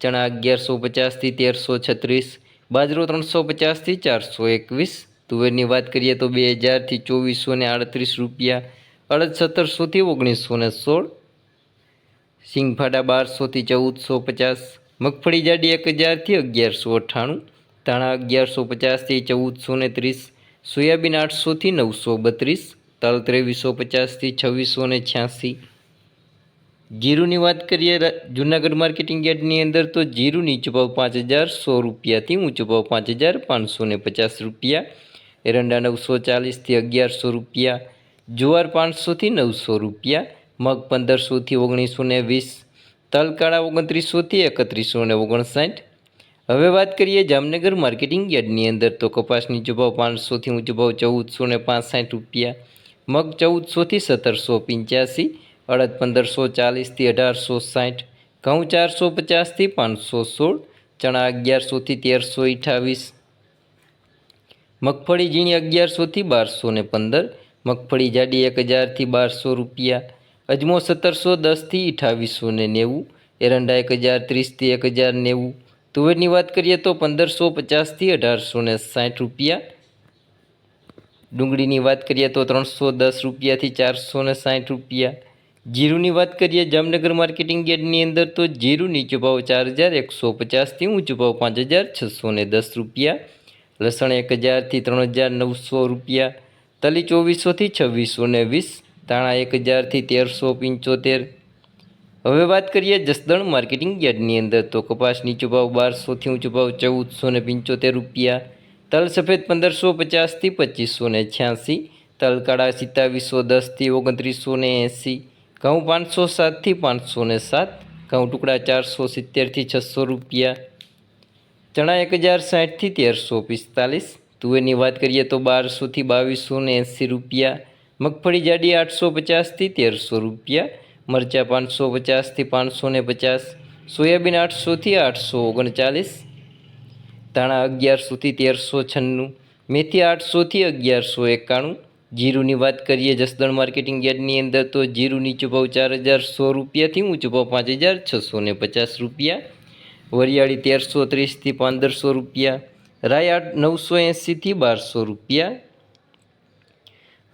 ચણા અગિયારસો પચાસથી તેરસો છત્રીસ, બાજરો ત્રણસો પચાસથી ચારસો એકવીસ. તુવેરની વાત કરીએ તો બે હજારથી ચોવીસો ને આડત્રીસ રૂપિયા, અડદ સત્તરસોથી ઓગણીસો ને સોળ, સિંગફાડા બારસોથી ચૌદસો પચાસ, મગફળી જાડી એક હજારથી અગિયારસો અઠ્ઠાણું, ધાણા અગિયારસો પચાસથી ચૌદસો ને ત્રીસ, સોયાબીન આઠસોથી નવસો બત્રીસ, તલ ત્રેવીસો પચાસથી છવ્વીસો ને છ્યાસી જીરુની વાત કરીએ જૂનાગઢ માર્કેટિંગ યાર્ડની અંદર તો જીરું નીચો ભાવ પાંચ હજાર, સો રૂપિયાથી ઊંચો ભાવ પાંચ હજાર, પાંચસો ને પચાસ રૂપિયા. એરંડા નવસો ચાલીસથી અગિયારસો રૂપિયા. જુવાર પાંચસોથી નવસો રૂપિયા. મગ પંદરસોથી ઓગણીસો ને વીસ. તલકાળા ઓગણત્રીસોથી એકત્રીસો ને ઓગણસાઠ. હવે વાત કરીએ જામનગર માર્કેટિંગ યાર્ડની અંદર તો કપાસ નીચો ભાવ પાંચસોથી ઊંચો ભાવ ચૌદસો ને રૂપિયા. મગ ચૌદસોથી સત્તરસો પંચ્યાસી. અડદ પંદરસો ચાલીસથી અઢારસો સાઠ, ઘઉં ચારસો પચાસથી પાંચસો સોળ, ચણા અગિયારસોથી તેરસો અઠાવીસ મગફળી ઝીણી અગિયારસોથી બારસો ને પંદર, મગફળી જાડી એક હજારથી બારસો રૂપિયા, અજમો સત્તરસો દસથી અઠાવીસો ને નેવું, એરંડા એક હજાર ત્રીસથી એક હજાર નેવું, તુવેરની વાત કરીએ તો પંદરસો પચાસથી અઢારસો ને સાઠ રૂપિયા, ડુંગળીની વાત કરીએ તો ત્રણસો દસ રૂપિયાથી ચારસો ને સાઠ રૂપિયા જીરુની વાત કરીએ, જામનગર માર્કેટિંગ યાર્ડની અંદર તો જીરું નીચો ભાવ ચાર હજાર, એકસો પચાસથી ઊંચો ભાવ પાંચ હજાર, છસો ને દસ રૂપિયા. લસણ એક હજારથી ત્રણ હજાર, નવસો રૂપિયા. તલી ચોવીસોથી છવ્વીસો ને વીસ, ધાણા એક હજારથી તેરસો પંચોતેર. હવે વાત કરીએ જસદણ માર્કેટિંગ યાર્ડની અંદર તો કપાસ નીચો ભાવ બારસોથી ઊંચો ભાવ ચૌદસો ને પંચોતેર રૂપિયા. તલ સફેદ પંદરસો પચાસથી પચીસો ને છ્યાસી. તલ કાળા સિત્તાવીસો દસથી ઓગણત્રીસો ને એંસી. ઘઉં પાંચસો સાતથી પાંચસો ને સાત, ઘઉં ટુકડા ચારસો સિત્તેરથી છસો રૂપિયા, ચણા એક હજાર સાઠથી તેરસો પિસ્તાલીસ, તુવેરની વાત કરીએ તો બારસોથી બાવીસો ને એંસી રૂપિયા, મગફળી જાડી આઠસો પચાસથી તેરસો રૂપિયા, મરચાં પાંચસો પચાસથી પાંચસો ને પચાસ, સોયાબીન આઠસોથી આઠસો ઓગણચાલીસ, ધાણા અગિયારસોથી તેરસો છન્નું, મેથી આઠસોથી અગિયારસો એકાણું જીરુની વાત કરીએ, જસદણ માર્કેટિંગ યાર્ડની અંદર તો જીરું નીચો ભાવ ચાર હજાર સો રૂપિયાથી ઊંચો ભાવ પાંચ હજાર છસો ને પચાસ રૂપિયા, વરિયાળી તેરસો ત્રીસથી પંદરસો રૂપિયા, રાય આઠ નવસો એંસીથી બારસો રૂપિયા.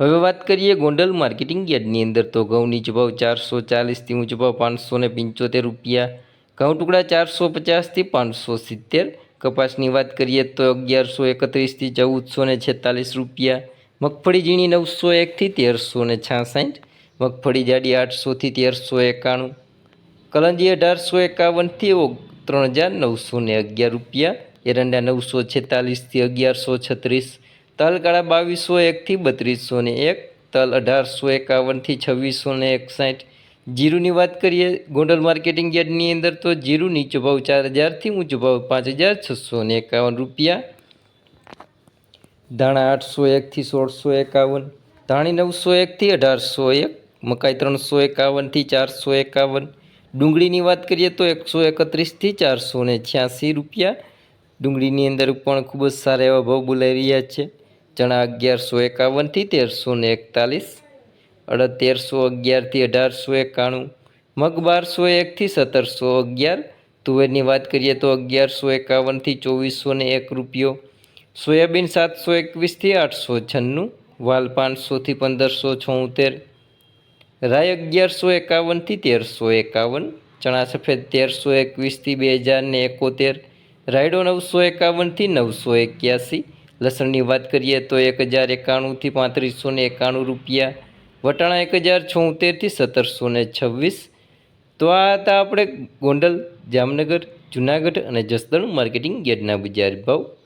હવે વાત કરીએ ગોંડલ માર્કેટિંગ યાર્ડની અંદર તો ઘઉં નીચો ભાવ ચારસો ચાલીસથી ઊંચો ભાવ પાંચસો ને પંચોતેર રૂપિયા, ઘઉં ટુકડા ચારસો પચાસથી પાંચસો સિત્તેર, કપાસની વાત કરીએ તો અગિયારસો એકત્રીસથી ચૌદસો ને છેતાલીસ રૂપિયા મગફળી ઝીણી નવસો એકથી તેરસો ને છાસઠ, મગફળી જાડી આઠસોથી તેરસો એકાણું, કલંજી અઢારસો એકાવનથી ત્રણ હજાર નવસો ને અગિયાર રૂપિયા, એરંડા નવસો છેતાલીસથી અગિયારસો છત્રીસ તલ કાળા બાવીસો એકથી બત્રીસો ને એક, તલ અઢારસો એકાવનથી છવ્વીસો ને એકસાઠ. જીરુની વાત કરીએ, ગોંડલ માર્કેટિંગ યાર્ડની અંદર તો જીરું નીચો ભાવ ચાર હજારથી ઊંચો ભાવ પાંચ હજાર છસો ને એકાવન રૂપિયા ધાણા આઠસો એકથી સોળસો એકાવન, ધાણી નવસો એકથી અઢારસો એક, મકાઈ ત્રણસો એકાવનથી ચારસો એકાવન, ડુંગળીની વાત કરીએ તો એકસો એકત્રીસથી ચારસો ને છ્યાસી રૂપિયા. ડુંગળીની અંદર પણ ખૂબ જ સારા એવા ભાવ બોલાઈ રહ્યા છે. ચણા અગિયારસો એકાવનથી તેરસો ને એકતાલીસ, અડદ તેરસો અગિયારથી અઢારસો એકાણું, મગ બારસો એકથી સત્તરસો અગિયાર, તુવેરની વાત કરીએ તો અગિયારસો એકાવનથી ચોવીસો ને એક રૂપિયો સોયાબીન સાતસો એકવીસથી આઠસો છન્નું, વાલ પાંચસોથી પંદરસો છોતેર રાય અગિયારસો એકાવનથી તેરસો એકાવન, ચણા સફેદ તેરસો એકવીસથી બે હજાર ને એકોતેર, રાયડો નવસો એકાવનથી નવસો એક્યાસી, લસણની વાત કરીએ તો એક હજાર એકાણુંથી પાંત્રીસો ને એકાણું રૂપિયા, વટાણા એક હજાર છોતેરથી સત્તરસો ને છવ્વીસ. તો આ હતા આપણે ગોંડલ, જામનગર, જુનાગઢ અને જસદણ માર્કેટિંગ ગેટના બજાર ભાવ.